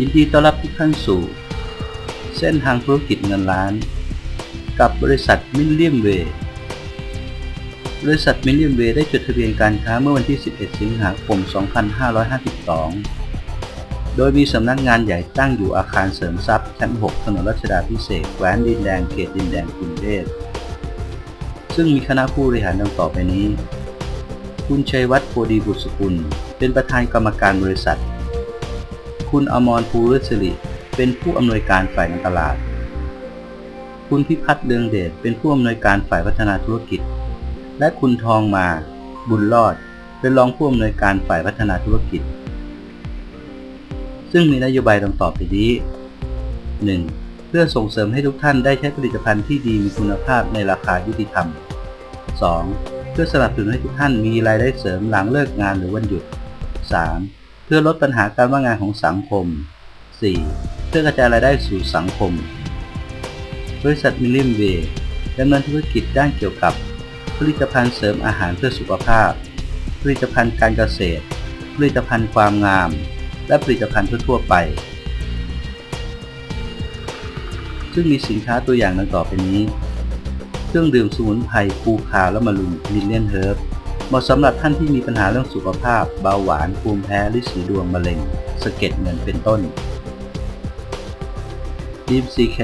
ยินดีต้อนรับทุกท่านสู่ เส้นทางธุรกิจเงินล้าน กับบริษัทมิลเลียมเวย์บริษัทมิลเลียมเวย์ได้จดทะเบียนการค้าเมื่อวันที่ 11 สิงหาคม 2552 โดยมีสำนักงานใหญ่ตั้งอยู่อาคารเสริมทรัพย์ชั้น 6 ถนนรัชดาพิเศษแขวงดินแดงเขตดินแดงกรุงเทพซึ่งมีคณะผู้บริหารดังต่อไปนี้ คุณชัยวัฒน์โพดีบุตรสกุล เป็นประธานกรรมการบริษัท คุณอมรภูริศริเป็นผู้อำนวยการฝ่ายการตลาด คุณพิพัฒน์เลืองเดชเป็นผู้อำนวยการฝ่ายพัฒนาธุรกิจ และคุณทองมา บุญรอด เป็นรองผู้อำนวยการฝ่ายพัฒนาธุรกิจ ซึ่งมีนโยบายดังต่อไปนี้ 1. เพื่อส่งเสริมให้ทุกท่านได้ใช้ผลิตภัณฑ์ที่ดีมีคุณภาพในราคายุติธรรม 2. เพื่อสนับสนุนให้ทุกท่านมีรายได้เสริมหลังเลิกงานหรือวันหยุด 3. เพื่อลดปัญหาการว่างงานของสังคม 4. เพื่อกระจายรายได้สู่สังคม บริษัทมิลลิมเวย์ดำเนินธุรกิจด้านเกี่ยวกับ ผลิตภัณฑ์เสริมอาหารเพื่อสุขภาพ ผลิตภัณฑ์การเกษตร ผลิตภัณฑ์ความงาม และผลิตภัณฑ์ทั่วๆไป ซึ่งมีสินค้าตัวอย่างดังต่อไปนี้ เครื่องดื่มสมุนไพรปูคาและมะลุมมิลเลียนเฮิร์บ เหมาะสำหรับท่านที่มีปัญหาเรื่องสุขภาพ เบาหวาน ภูมิแพ้ลิสีดวงมะเร็งสะเก็ดเงินเป็นต้นดีมซีแค